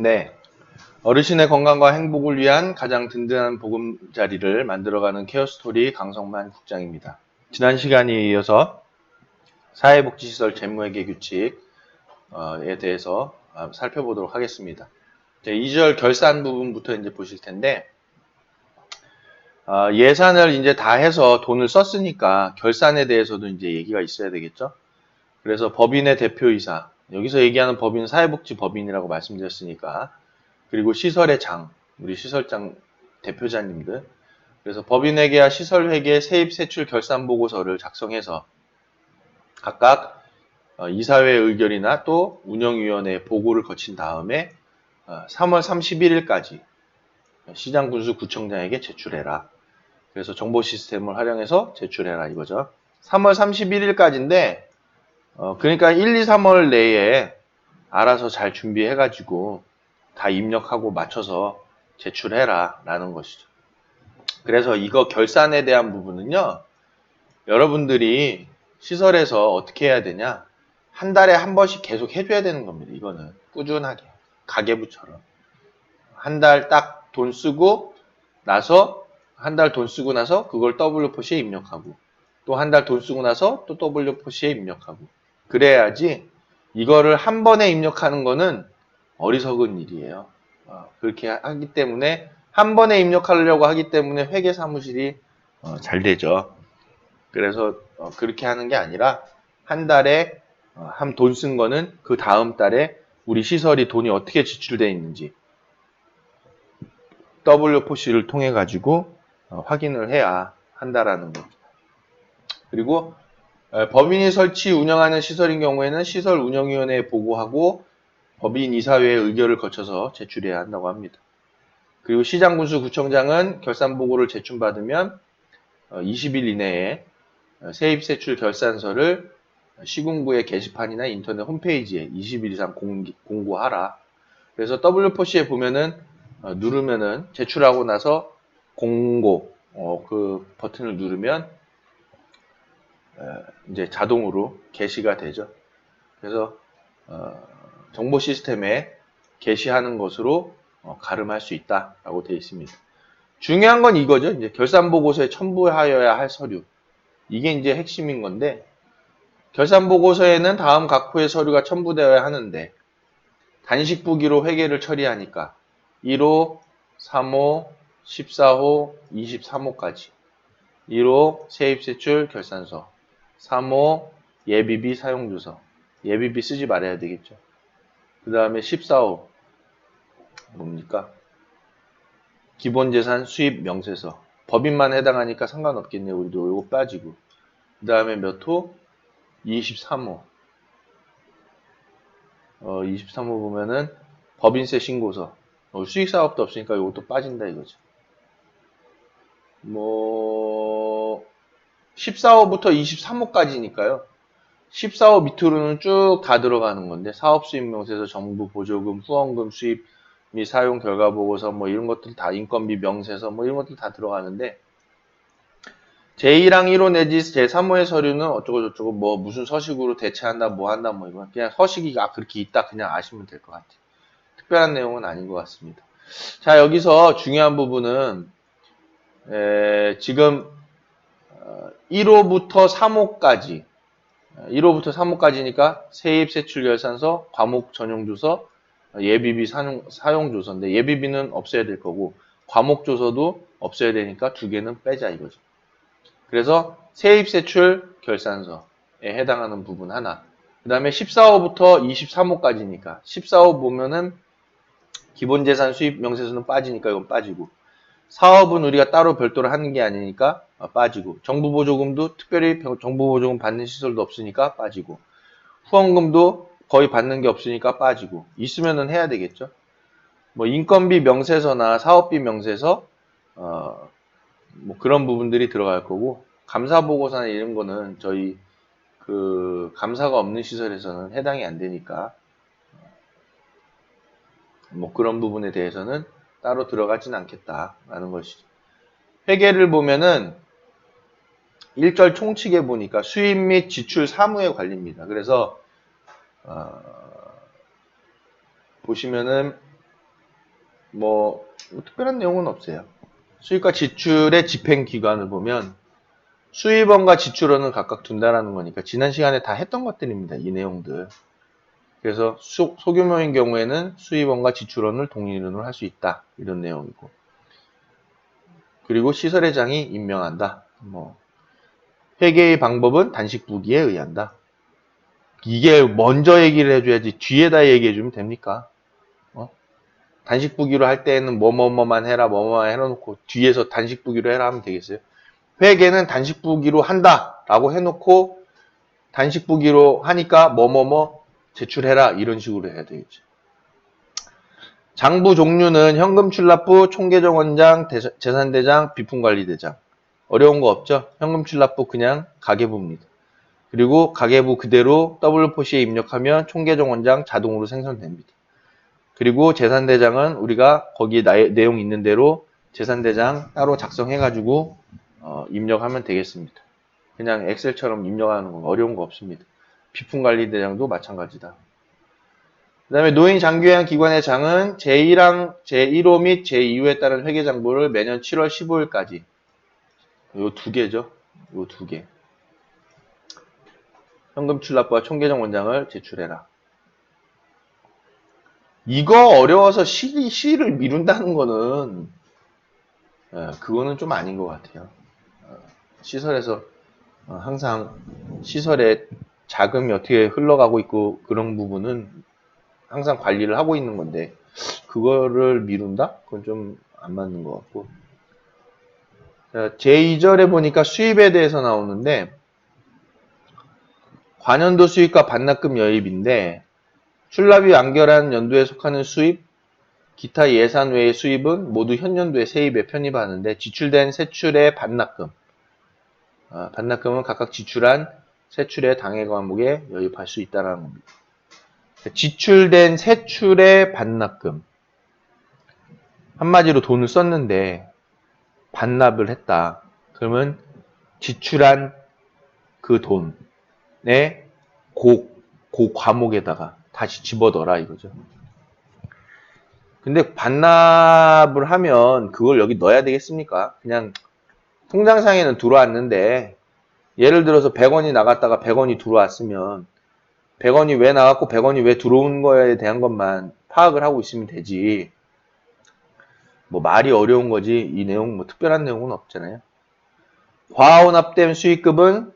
네. 어르신의 건강과 행복을 위한 가장 든든한 보금자리를 만들어가는 케어스토리 강성만 국장입니다. 지난 시간에 이어서 사회복지시설 재무회계 규칙에 대해서 아, 살펴보도록 하겠습니다. 2절 결산 부분부터 이제 보실 텐데, 아, 예산을 이제 다 해서 돈을 썼으니까 결산에 대해서도 이제 얘기가 있어야 되겠죠? 그래서 법인의 대표이사, 여기서 얘기하는 법인 사회복지 법인이라고 말씀드렸으니까 그리고 시설의 장, 우리 시설장 대표자님들 그래서 법인회계와 시설회계 세입 세출 결산 보고서를 작성해서 각각 어, 이사회 의결이나 또 운영위원회 보고를 거친 다음에 3월 31일까지 시장 군수 구청장에게 제출해라. 그래서 정보 시스템을 활용해서 제출해라 이거죠. 3월 31일까지인데 어, 그러니까 1, 2, 3월 내에 알아서 잘 준비해가지고 다 입력하고 맞춰서 제출해라 라는 것이죠. 그래서 이거 결산에 대한 부분은요, 여러분들이 시설에서 어떻게 해야 되냐, 한 달에 한 번씩 계속 해줘야 되는 겁니다. 이거는 꾸준하게 가계부처럼 한 달 딱 돈 쓰고 나서 한 달 돈 쓰고 나서 그걸 W 포시에 입력하고 또 한 달 돈 쓰고 나서 또 W 포시에 입력하고 그래야지 이거를 한 번에 입력하는 거는 어리석은 일이에요. 어, 그렇게 하기 때문에 한 번에 입력하려고 하기 때문에 회계 사무실이 어, 잘 되죠. 그래서 어, 그렇게 하는 게 아니라 한 달에 한 돈 쓴 거는 그 다음 달에 우리 시설이 돈이 어떻게 지출되어 있는지 W 포시를 통해 가지고 확인을 해야 한다라는 겁니다. 그리고 법인이 설치 운영하는 시설인 경우에는 시설 운영위원회에 보고하고 법인 이사회의 의결을 거쳐서 제출해야 한다고 합니다. 그리고 시장군수 구청장은 결산 보고를 제출받으면 20일 어, 이내에 세입 세출 결산서를 시군구의 게시판이나 인터넷 홈페이지에 20일 이상 공고, 하라 그래서 W포시에 보면은 어, 누르면은 제출하고 나서 공고 어, 그 버튼을 누르면 이제 자동으로 게시가 되죠. 그래서 정보 시스템에 게시하는 것으로 어, 가름할 수 있다라고 되어 있습니다. 중요한 건 이거죠. 이제 결산 보고서에 첨부하여야 할 서류. 이게 이제 핵심인 건데 결산 보고서에는 다음 각 호의 서류가 첨부되어야 하는데 단식 부기로 회계를 처리하니까 1호, 3호, 14호, 23호까지 1호 세입 세출 결산서 3호 예비비 사용주서 예비비 쓰지 말아야 되겠죠. 그 다음에 14호 뭡니까? 기본재산 수입 명세서 법인만 해당하니까 상관없겠네요. 우리도 이거 빠지고 그 다음에 몇 호? 23호 어, 23호 보면은 법인세 신고서 어, 수익사업도 없으니까 이것도 빠진다 이거죠. 뭐 14호부터 23호까지니까요. 14호 밑으로는 쭉 다 들어가는 건데 사업 수입 명세서 정부 보조금, 후원금 수입 및 사용 결과 보고서 뭐 이런 것들 다 인건비 명세서 뭐 이런 것들 다 들어가는데 제2랑 1호 내지 제3호의 서류는 어쩌고 저쩌고 뭐 무슨 서식으로 대체한다 뭐 한다 뭐 이건 그냥 서식이 아 그렇게 있다 그냥 아시면 될 것 같아요. 특별한 내용은 아닌 것 같습니다. 자 여기서 중요한 부분은 에, 지금 1호부터 어, 3호까지 1호부터 3호까지니까 세입 세출 결산서, 과목 전용 주서, 예비비 사용, 주서인데 예비비는 없애야 될 거고 과목 주서도 없애야 되니까 두 개는 빼자 이거죠. 그래서 세입 세출 결산서에 해당하는 부분 하나. 그 다음에 14호부터 23호까지니까 14호 보면은 기본재산 수입 명세서는 빠지니까 이건 빠지고 사업은 우리가 따로 별도로 하는 게 아니니까 빠지고. 정부 보조금도 특별히 정부 보조금 받는 시설도 없으니까 빠지고. 후원금도 거의 받는 게 없으니까 빠지고. 있으면은 해야 되겠죠. 뭐 인건비 명세서나 사업비 명세서 어, 뭐 그런 부분들이 들어갈 거고. 감사 보고서나 이런 거는 저희 그 감사가 없는 시설에서는 해당이 안 되니까. 뭐 그런 부분에 대해서는 따로 들어가진 않겠다라는 것이죠. 회계를 보면은 1절 총칙에 보니까 수입 및 지출 사무의 관리입니다. 그래서 어, 보시면은 뭐, 뭐 특별한 내용은 없어요. 수입과 지출의 집행 기관을 보면 수입원과 지출원을 각각 둔다라는 거니까 지난 시간에 다 했던 것들입니다. 이 내용들. 그래서 소, 소규모인 경우에는 수입원과 지출원을 동일인으로 할 수 있다. 이런 내용이고. 그리고 시설회장이 임명한다. 뭐 회계의 방법은 단식 부기에 의한다. 이게 먼저 얘기를 해줘야지 뒤에다 얘기해주면 됩니까? 어? 단식 부기로 할 때에는 뭐뭐뭐만 해라 뭐뭐만 해놓고 뒤에서 단식 부기로 해라 하면 되겠어요? 회계는 단식 부기로 한다 라고 해놓고 단식 부기로 하니까 뭐뭐뭐 제출해라 이런 식으로 해야 되겠죠. 장부 종류는 현금 출납부, 총계정원장, 대- 재산대장, 비품관리대장. 어려운 거 없죠? 현금 출납부 그냥 가계부입니다. 그리고 가계부 그대로 W포시에 입력하면 총계정 원장 자동으로 생성됩니다. 그리고 재산대장은 우리가 거기에 나의- 내용 있는 대로 재산대장 따로 작성해가지고 어, 입력하면 되겠습니다. 그냥 엑셀처럼 입력하는 건 어려운 거 없습니다. 비품관리대장도 마찬가지다. 그 다음에 노인 장교양 기관의 장은 제1항, 제1호 및 제2호에 따른 회계장부를 매년 7월 15일까지 요 두 개죠. 요 두 개. 현금 출납부와 총계정 원장을 제출해라. 이거 어려워서 시, 시를 미룬다는 거는 예, 그거는 좀 아닌 것 같아요. 어, 시설에서 어, 항상 시설에 자금이 어떻게 흘러가고 있고 그런 부분은 항상 관리를 하고 있는 건데 그거를 미룬다? 그건 좀 안 맞는 것 같고 자, 제2절에 보니까 수입에 대해서 나오는데 관연도 수입과 반납금 여입인데 출납이 완결한 연도에 속하는 수입, 기타 예산 외의 수입은 모두 현년도의 세입에 편입하는데 지출된 세출의 반납금, 아, 반납금은 각각 지출한 세출의 당해 과목에 여입할 수 있다는 겁니다. 지출된 세출의 반납금. 한마디로 돈을 썼는데 반납을 했다. 그러면 지출한 그 돈에 고, 고 과목에다가 다시 집어넣어라 이거죠. 근데 반납을 하면 그걸 여기 넣어야 되겠습니까? 그냥 통장상에는 들어왔는데 예를 들어서 100원이 나갔다가 100원이 들어왔으면 100원이 왜 나갔고 100원이 왜 들어온 거에 대한 것만 파악을 하고 있으면 되지. 뭐 말이 어려운 거지 이 내용 뭐 특별한 내용은 없잖아요. 과혼합된 수익금은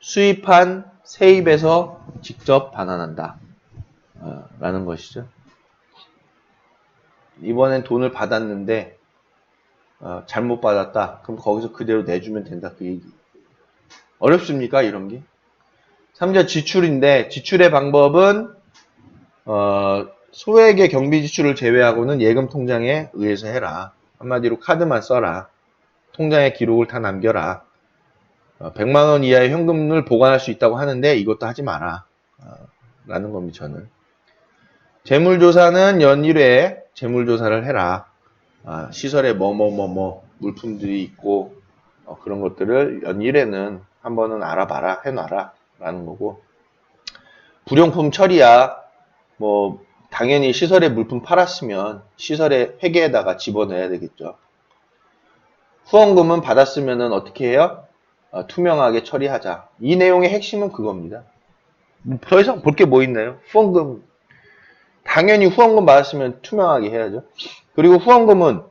수입한 세입에서 직접 반환한다. 어, 라는 것이죠. 이번엔 돈을 받았는데 어, 잘못 받았다. 그럼 거기서 그대로 내주면 된다. 그 얘기. 어렵습니까? 이런 게? 3자 지출인데 지출의 방법은 어, 소액의 경비 지출을 제외하고는 예금 통장에 의해서 해라. 한마디로 카드만 써라. 통장에 기록을 다 남겨라. 어, 100만 원 이하의 현금을 보관할 수 있다고 하는데 이것도 하지 마라. 어, 라는 겁니다. 저는. 재물조사는 연일에 재물조사를 해라. 아, 시설에 뭐뭐뭐뭐 물품들이 있고 어, 그런 것들을 연일에는 한 번은 알아봐라 해놔라 라는 거고 불용품 처리야 뭐 당연히 시설에 물품 팔았으면 시설의 회계에다가 집어넣어야 되겠죠 후원금은 받았으면은 어떻게 해요? 어, 투명하게 처리하자 이 내용의 핵심은 그겁니다 뭐더 이상 볼 게 뭐 있나요? 후원금 당연히 후원금 받았으면 투명하게 해야죠 그리고 후원금은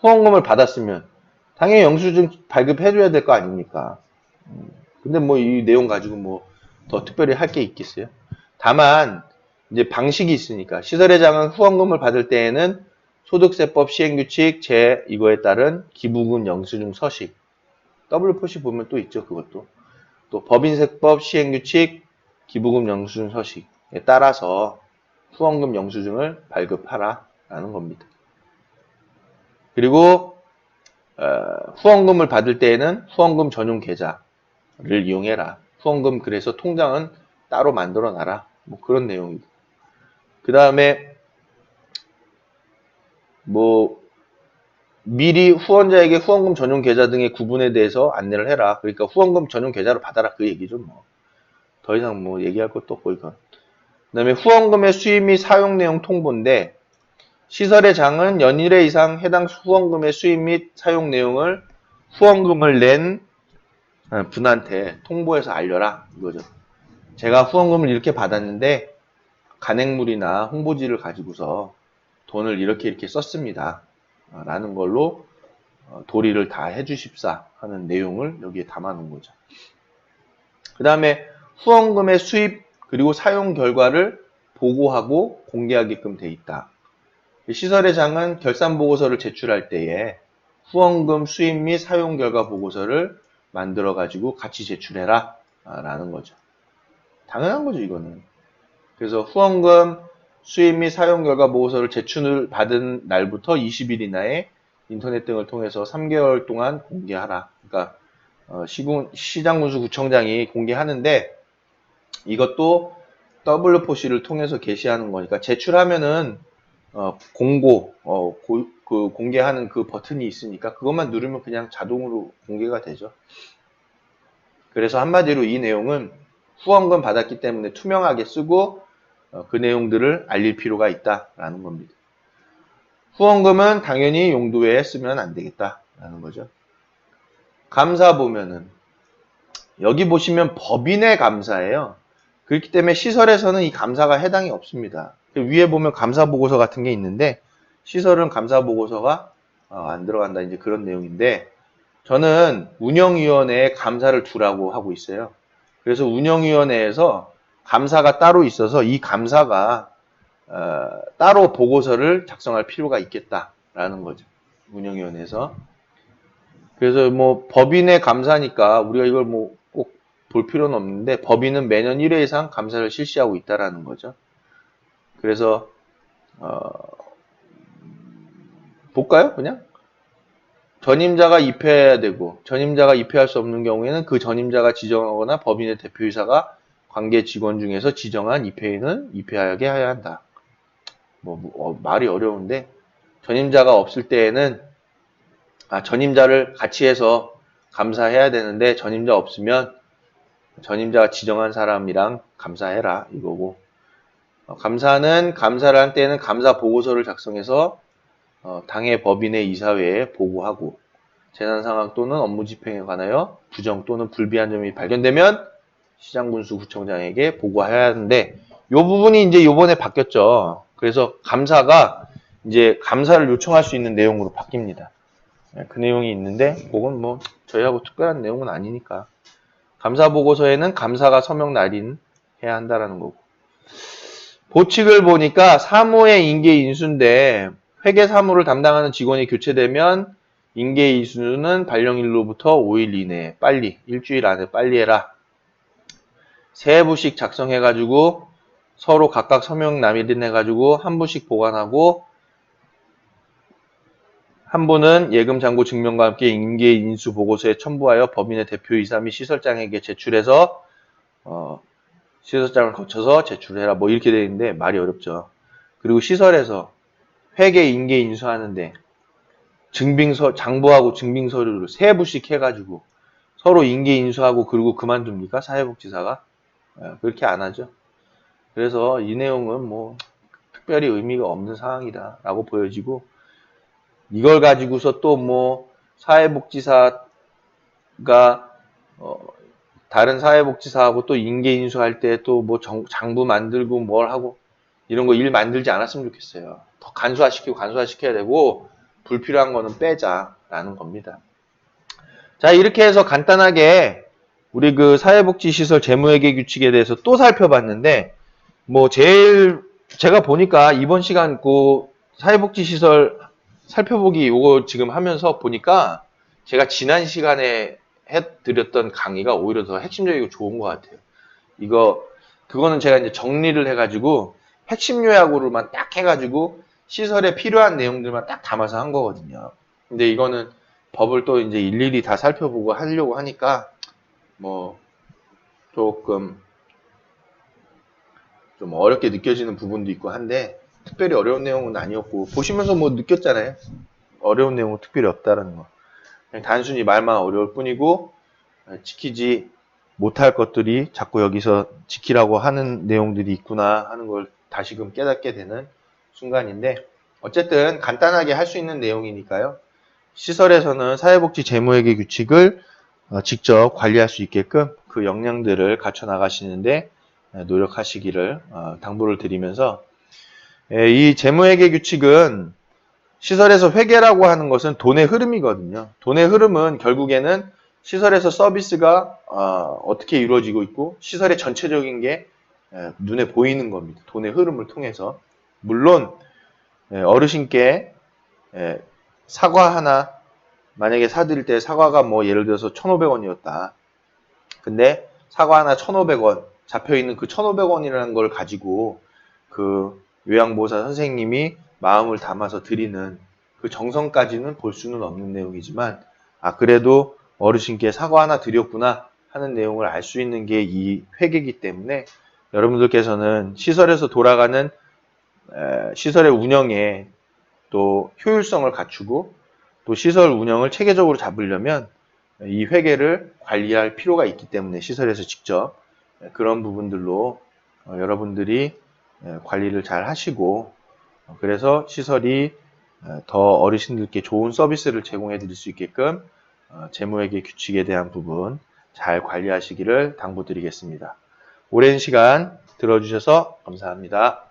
후원금을 받았으면 당연히 영수증 발급해줘야 될 거 아닙니까? 음, 근데 뭐 이 내용 가지고 뭐 더 특별히 할 게 있겠어요? 다만 이제 방식이 있으니까 시설회장은 후원금을 받을 때에는 소득세법 시행규칙 제 이거에 따른 기부금 영수증 서식 더블 포시 보면 또 있죠 그것도 또 법인세법 시행규칙 기부금 영수증 서식에 따라서 후원금 영수증을 발급하라 라는 겁니다. 그리고 어, 후원금을 받을 때에는 후원금 전용 계좌를 이용해라. 후원금 그래서 통장은 따로 만들어 놔라. 뭐 그런 내용이고. 그 다음에 뭐 미리 후원자에게 후원금 전용 계좌 등의 구분에 대해서 안내를 해라. 그러니까 후원금 전용 계좌로 받아라 그 얘기죠. 뭐. 더 이상 뭐 얘기할 것도 없고 이건. 그 다음에 후원금의 수입 및 사용 내용 통보인데 시설의 장은 연일회 이상 해당 후원금의 수입 및 사용 내용을 후원금을 낸 어, 분한테 통보해서 알려라 이거죠. 제가 후원금을 이렇게 받았는데 간행물이나 홍보지를 가지고서 돈을 이렇게 이렇게 썼습니다. 어, 라는 걸로 어, 도리를 다 해주십사 하는 내용을 여기에 담아놓은 거죠. 그 다음에 후원금의 수입 그리고 사용 결과를 보고하고 공개하게끔 돼 있다. 시설의 장은 결산 보고서를 제출할 때에 후원금 수입 및 사용 결과 보고서를 만들어 가지고 같이 제출해라 아, 라는 거죠. 당연한 거죠, 이거는. 그래서 후원금 수입 및 사용 결과 보고서를 제출을 받은 날부터 20일 이내에 인터넷 등을 통해서 3개월 동안 공개하라. 그러니까 어, 시군, 시장군수 구청장이 공개하는데 이것도 W포시를 통해서 게시하는 거니까 제출하면은 어, 공고, 어, 고- 그 공개하는 그 버튼이 있으니까 그것만 누르면 그냥 자동으로 공개가 되죠. 그래서 한마디로 이 내용은 후원금 받았기 때문에 투명하게 쓰고 어, 그 내용들을 알릴 필요가 있다라는 겁니다. 후원금은 당연히 용도 외에 쓰면 안 되겠다라는 거죠. 감사 보면은 여기 보시면 법인의 감사예요. 그렇기 때문에 시설에서는 이 감사가 해당이 없습니다. 그 위에 보면 감사 보고서 같은 게 있는데 시설은 감사 보고서가 어, 안 들어간다 이제 그런 내용인데 저는 운영위원회에 감사를 두라고 하고 있어요. 그래서 운영위원회에서 감사가 따로 있어서 이 감사가 어, 따로 보고서를 작성할 필요가 있겠다라는 거죠. 운영위원회에서. 그래서 뭐 법인의 감사니까 우리가 이걸 뭐 꼭 볼 필요는 없는데 법인은 매년 1회 이상 감사를 실시하고 있다라는 거죠. 그래서 어, 볼까요? 그냥 전임자가 입회해야 되고 전임자가 입회할 수 없는 경우에는 그 전임자가 지정하거나 법인의 대표이사가 관계 직원 중에서 지정한 입회인은 입회하게 해야 한다. 뭐, 뭐, 어, 말이 어려운데 전임자가 없을 때에는 아, 전임자를 같이 해서 감사해야 되는데 전임자 없으면 전임자가 지정한 사람이랑 감사해라 이거고 어, 감사는 감사를 할 때는 감사 보고서를 작성해서 어, 당의 법인의 이사회에 보고하고 재난 상황 또는 업무 집행에 관하여 부정 또는 불비한 점이 발견되면 시장군수 구청장에게 보고해야 하는데 이 부분이 이제 요번에 바뀌었죠. 그래서 감사가 이제 감사를 요청할 수 있는 내용으로 바뀝니다. 네, 그 내용이 있는데 그건 뭐 저희하고 특별한 내용은 아니니까 감사 보고서에는 감사가 서명 날인 해야 한다라는 거고 보칙을 보니까 사무의 인계 인수인데 회계 사무를 담당하는 직원이 교체되면 인계 인수는 발령일로부터 5일 이내에 빨리 일주일 안에 빨리 해라. 세 부씩 작성해가지고 서로 각각 서명 남일해가지고 한 부씩 보관하고 한 분은 예금 잔고 증명과 함께 인계 인수 보고서에 첨부하여 법인의 대표이사 및 시설장에게 제출해서 어, 시설장을 거쳐서 제출해라. 뭐 이렇게 되어 있는데 말이 어렵죠. 그리고 시설에서 회계 인계 인수하는데 증빙서 장부하고 증빙 서류를 세 부씩 해가지고 서로 인계 인수하고 그리고 그만둡니까 사회복지사가 예, 그렇게 안 하죠. 그래서 이 내용은 뭐 특별히 의미가 없는 상황이다라고 보여지고 이걸 가지고서 또 뭐 사회복지사가 어, 다른 사회복지사하고 또 인계 인수할 때 또 뭐 장부 만들고 뭘 하고 이런 거 일 만들지 않았으면 좋겠어요. 더 간소화시키고 간소화시켜야 되고 불필요한 거는 빼자라는 겁니다. 자 이렇게 해서 간단하게 우리 그 사회복지시설 재무회계 규칙에 대해서 또 살펴봤는데 뭐 제일 제가 보니까 이번 시간 그 사회복지시설 살펴보기 요거 지금 하면서 보니까 제가 지난 시간에 해드렸던 강의가 오히려 더 핵심적이고 좋은 것 같아요. 이거 그거는 제가 이제 정리를 해가지고 핵심 요약으로만 딱 해가지고 시설에 필요한 내용들만 딱 담아서 한 거거든요. 근데 이거는 법을 또 이제 일일이 다 살펴보고 하려고 하니까 뭐 조금 좀 어렵게 느껴지는 부분도 있고 한데 특별히 어려운 내용은 아니었고 보시면서 뭐 느꼈잖아요. 어려운 내용은 특별히 없다라는 거. 그냥 단순히 말만 어려울 뿐이고 지키지 못할 것들이 자꾸 여기서 지키라고 하는 내용들이 있구나 하는 걸 다시금 깨닫게 되는 순간인데 어쨌든 간단하게 할 수 있는 내용이니까요. 시설에서는 사회복지 재무회계 규칙을 어, 직접 관리할 수 있게끔 그 역량들을 갖춰 나가시는데 에, 노력하시기를 어, 당부를 드리면서 에, 이 재무회계 규칙은 시설에서 회계라고 하는 것은 돈의 흐름이거든요. 돈의 흐름은 결국에는 시설에서 서비스가 어, 떻게 이루어지고 있고 시설의 전체적인 게 에, 눈에 보이는 겁니다. 돈의 흐름을 통해서 물론 에, 어르신께 에, 사과 하나 만약에 사드릴 때 사과가 뭐 예를 들어서 1,500원이었다. 근데 사과 하나 1,500원 잡혀 있는 그 1,500원이라는 걸 가지고 그 요양보호사 선생님이 마음을 담아서 드리는 그 정성까지는 볼 수는 없는 내용이지만 아 그래도 어르신께 사과 하나 드렸구나 하는 내용을 알 수 있는 게 이 회계이기 때문에 여러분들께서는 시설에서 돌아가는 에, 시설의 운영에 또 효율성을 갖추고 또 시설 운영을 체계적으로 잡으려면 이 회계를 관리할 필요가 있기 때문에 시설에서 직접 그런 부분들로 어, 여러분들이 에, 관리를 잘 하시고 어, 그래서 시설이 에, 더 어르신들께 좋은 서비스를 제공해 드릴 수 있게끔 어, 재무회계 규칙에 대한 부분 잘 관리하시기를 당부드리겠습니다. 오랜 시간 들어주셔서 감사합니다.